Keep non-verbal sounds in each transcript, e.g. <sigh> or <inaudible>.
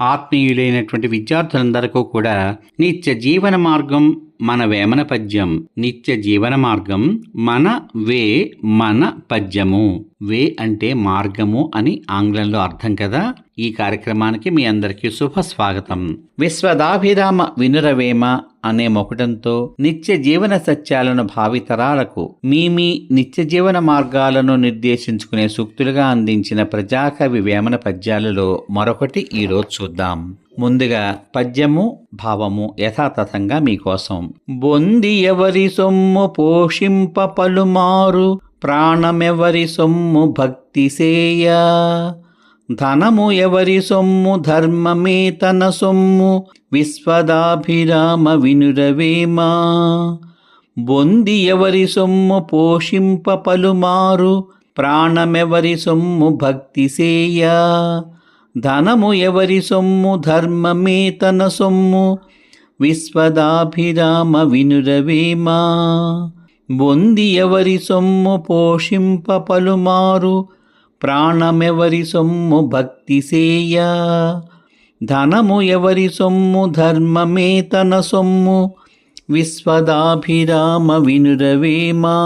ఆత్మీయులైనటువంటి విద్యార్థులందరికీ కూడా నిత్య జీవన మార్గం మన వేమన పద్యం నిత్య జీవన మార్గం మన వే మన పద్యము. వే అంటే మార్గము అని ఆంగ్లంలో అర్థం కదా? ఈ కార్యక్రమానికి మీ అందరికీ శుభ స్వాగతం. విశ్వదాభిరామ వినురవేమ అనే మొకటంతో నిత్య జీవన సత్యాలను భావితరాలకు మీ మీ నిత్య జీవన మార్గాలను నిర్దేశించుకునే సూక్తులుగా అందించిన ప్రజాకవి వేమన పద్యాలలో మరొకటి ఈరోజు చూద్దాం. ముందుగా పద్యము భావము యథాతథంగా మీకోసం. బొంది ఎవరి సొమ్ము పోషింప పలుమారు ప్రాణమెవరి సొమ్ము భక్తి సేయ. ధనము ఎవరి సొమ్ము ధర్మమే తన సొమ్ము విశ్వదాభిరామ వినురవేమా. బొంది ఎవరి సొమ్ము పోషింప పలుమారు ప్రాణమెవరి సొమ్ము భక్తి సేయ. ధనము ఎవరి సొమ్ము? ధర్మమే తన సొమ్ము. విశ్వదాభిరామ వినురవేమా బొంది ఎవరి సొమ్ము? పోషింప పలుమారు. ప్రాణమెవరి సొమ్ము? భక్తి సేయ. ధనము ఎవరి సొమ్ము? ధర్మమే తన సొమ్ము. విశ్వదాభిరామ వినురవేమా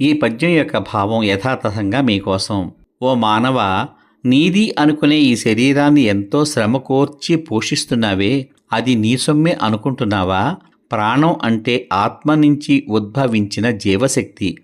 ఈ పద్యం యొక్క భావం యథాతథంగా మీకోసం. ఓ మానవ నీది అనుకునే ఈ శరీరాన్ని ఎంతో శ్రమ కోర్చి పోషిస్తున్నావే అది నీ సొమ్మే అనుకుంటున్నావా? ప్రాణం అంటే ఆత్మ నుంచి ఉద్భవించిన జీవశక్తి.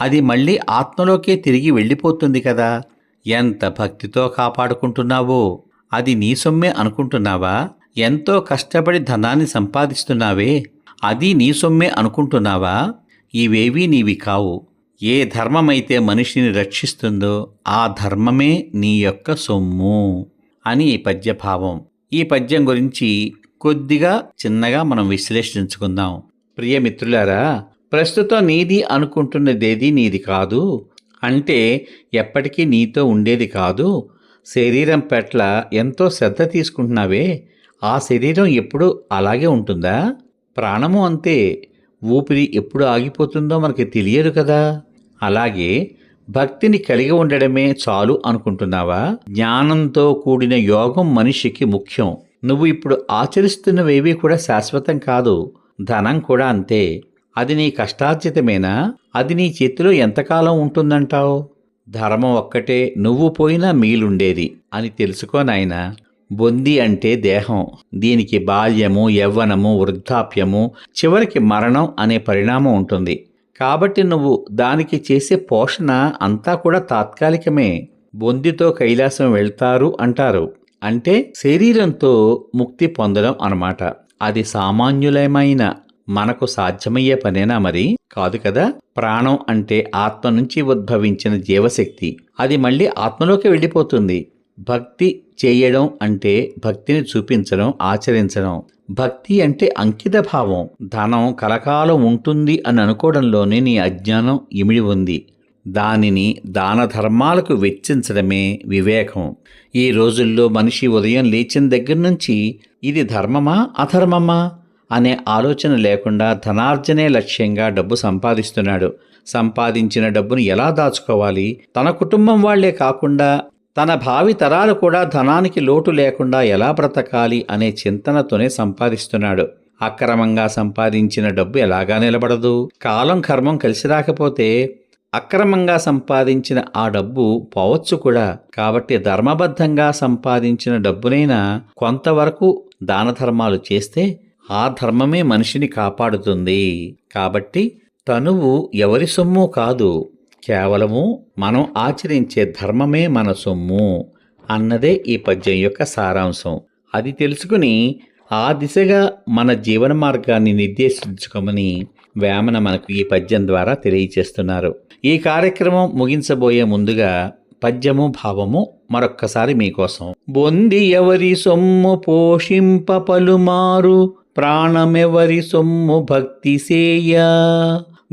అది మళ్ళీ ఆత్మలోకే తిరిగి వెళ్ళిపోతుంది కదా. ఎంత భక్తితో కాపాడుకుంటున్నావో? అది నీ సొమ్మే అనుకుంటున్నావా? ఎంతో కష్టపడి ధనాన్ని సంపాదిస్తున్నావే అది నీ సొమ్మే అనుకుంటున్నావా? ఇవేవీ నీవి కావు. ఏ ధర్మమైతే మనిషిని రక్షిస్తుందో ఆ ధర్మమే నీ యొక్క సొమ్ము అని ఈ పద్యభావం. ఈ పద్యం గురించి కొద్దిగా చిన్నగా మనం విశ్లేషించుకుందాం. ప్రియమిత్రులారా ప్రస్తుతం నీది అనుకుంటున్నదేది నీది కాదు. అంటే ఎప్పటికీ నీతో ఉండేది కాదు. శరీరం పట్ల ఎంతో శ్రద్ధ తీసుకుంటున్నావే. ఆ శరీరం ఎప్పుడు అలాగే ఉంటుందా? ప్రాణము అంతే. ఊపిరి ఎప్పుడు ఆగిపోతుందో మనకి తెలియదు కదా. అలాగే భక్తిని కలిగి ఉండడమే చాలు అనుకుంటున్నావా? జ్ఞానంతో కూడిన యోగం మనిషికి ముఖ్యం. నువ్వు ఇప్పుడు ఆచరిస్తున్నవేవీ కూడా శాశ్వతం కాదు. ధనం కూడా అంతే. అది నీ కష్టార్జితమేనా? అది నీ చేతిలో ఎంతకాలం ఉంటుందంటావు? ధర్మం ఒక్కటే నువ్వు పోయినా మీలుండేది అని తెలుసుకోనాయనా బొంది అంటే దేహం. దీనికి బాల్యము యవ్వనము వృద్ధాప్యము చివరికి మరణం అనే పరిణామం ఉంటుంది. కాబట్టి నువ్వు దానికి చేసే పోషణ అంతా కూడా తాత్కాలికమే. బొందితో కైలాసం వెళ్తారు అంటారు. అంటే శరీరంతో ముక్తి పొందడం అనమాట అది సామాన్యులమైన మనకు సాధ్యమయ్యే పనేనా మరి? కాదు కదా. ప్రాణం అంటే ఆత్మ నుంచి ఉద్భవించిన జీవశక్తి. అది మళ్ళీ ఆత్మలోకి వెళ్ళిపోతుంది. భక్తి చేయడం అంటే భక్తిని చూపించడం ఆచరించడం. భక్తి అంటే అంకిత భావం. ధనం కలకాలం ఉంటుంది అని అనుకోవడంలోనే నీ అజ్ఞానం ఇమిడి ఉంది. దానిని దాన ధర్మాలకు వెచ్చించడమే వివేకం. ఈ రోజుల్లో మనిషి ఉదయం లేచిన దగ్గర నుంచి ఇది ధర్మమా అధర్మమా అనే ఆలోచన లేకుండా ధనార్జనే లక్ష్యంగా డబ్బు సంపాదిస్తున్నాడు. సంపాదించిన డబ్బును ఎలా దాచుకోవాలి? తన కుటుంబం వాళ్ళే కాకుండా తన భావి తరాలు కూడా ధనానికి లోటు లేకుండా ఎలా బ్రతకాలి అనే చింతనతోనే సంపాదిస్తున్నాడు. అక్రమంగా సంపాదించిన డబ్బు ఎలాగా నిలబడదు? కాలం కర్మం కలిసి రాకపోతే అక్రమంగా సంపాదించిన ఆ డబ్బు పోవచ్చు కూడా. కాబట్టి ధర్మబద్ధంగా సంపాదించిన డబ్బునైనా కొంతవరకు దాన ధర్మాలు చేస్తే ఆ ధర్మమే మనిషిని కాపాడుతుంది. కాబట్టి తనువు ఎవరి సొమ్ము కాదు. కేవలము మనం ఆచరించే ధర్మమే మన సొమ్ము అన్నదే ఈ పద్యం యొక్క సారాంశం. అది తెలుసుకుని ఆ దిశగా మన జీవన మార్గాన్ని నిర్దేశించుకోమని వేమన మనకు ఈ పద్యం ద్వారా తెలియచేస్తున్నారు ఈ కార్యక్రమం ముగించబోయే ముందుగా పద్యము భావము మరొక్కసారి మీకోసం. బొంది ఎవరి సొమ్ము పోషింప పలుమారు ప్రాణమెవరి సొమ్ము భక్తి సేయ.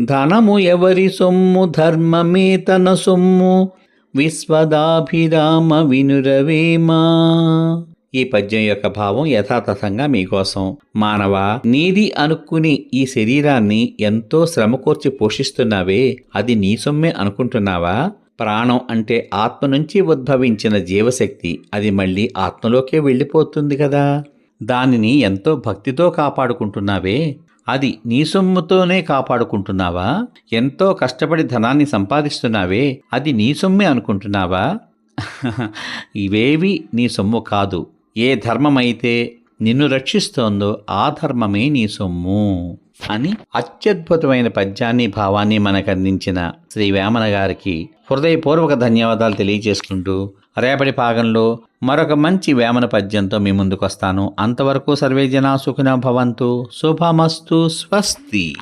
ధనము ఎవరి సొమ్ము? ధర్మమే తన సొమ్ము. విశ్వదాభిరామ వినురవేమా. ఈ పద్యం యొక్క భావం యథాతథంగా మీకోసం. మానవ నీది అనుకుని ఈ శరీరాన్ని ఎంతో శ్రమకూర్చి పోషిస్తున్నావే. అది నీ సొమ్మే అనుకుంటున్నావా? ప్రాణం అంటే ఆత్మ నుంచి ఉద్భవించిన జీవశక్తి. అది మళ్ళీ ఆత్మలోకే వెళ్ళిపోతుంది కదా. దానిని ఎంతో భక్తితో కాపాడుకుంటున్నావే. అది నీ సొమ్ముతోనే కాపాడుకుంటున్నావా? ఎంతో కష్టపడి ధనాన్ని సంపాదిస్తున్నావే అది నీ సొమ్మే అనుకుంటున్నావా? <laughs> ఇవేవి నీ సొమ్ము కాదు. ఏ ధర్మమైతే నిన్ను రక్షిస్తోందో ఆ ధర్మమే నీ సొమ్ము. అని అత్యద్భుతమైన పద్యాన్ని భావాన్ని మనకు అందించిన శ్రీ వేమన గారికి హృదయపూర్వక ధన్యవాదాలు తెలియజేసుకుంటూ రేపటి భాగంలో మరొక మంచి వేమన పద్యంతో మీ ముందుకు వస్తాను అంతవరకు సర్వే జనా సుఖిన భవంతు. శుభమస్తు. స్వస్తి.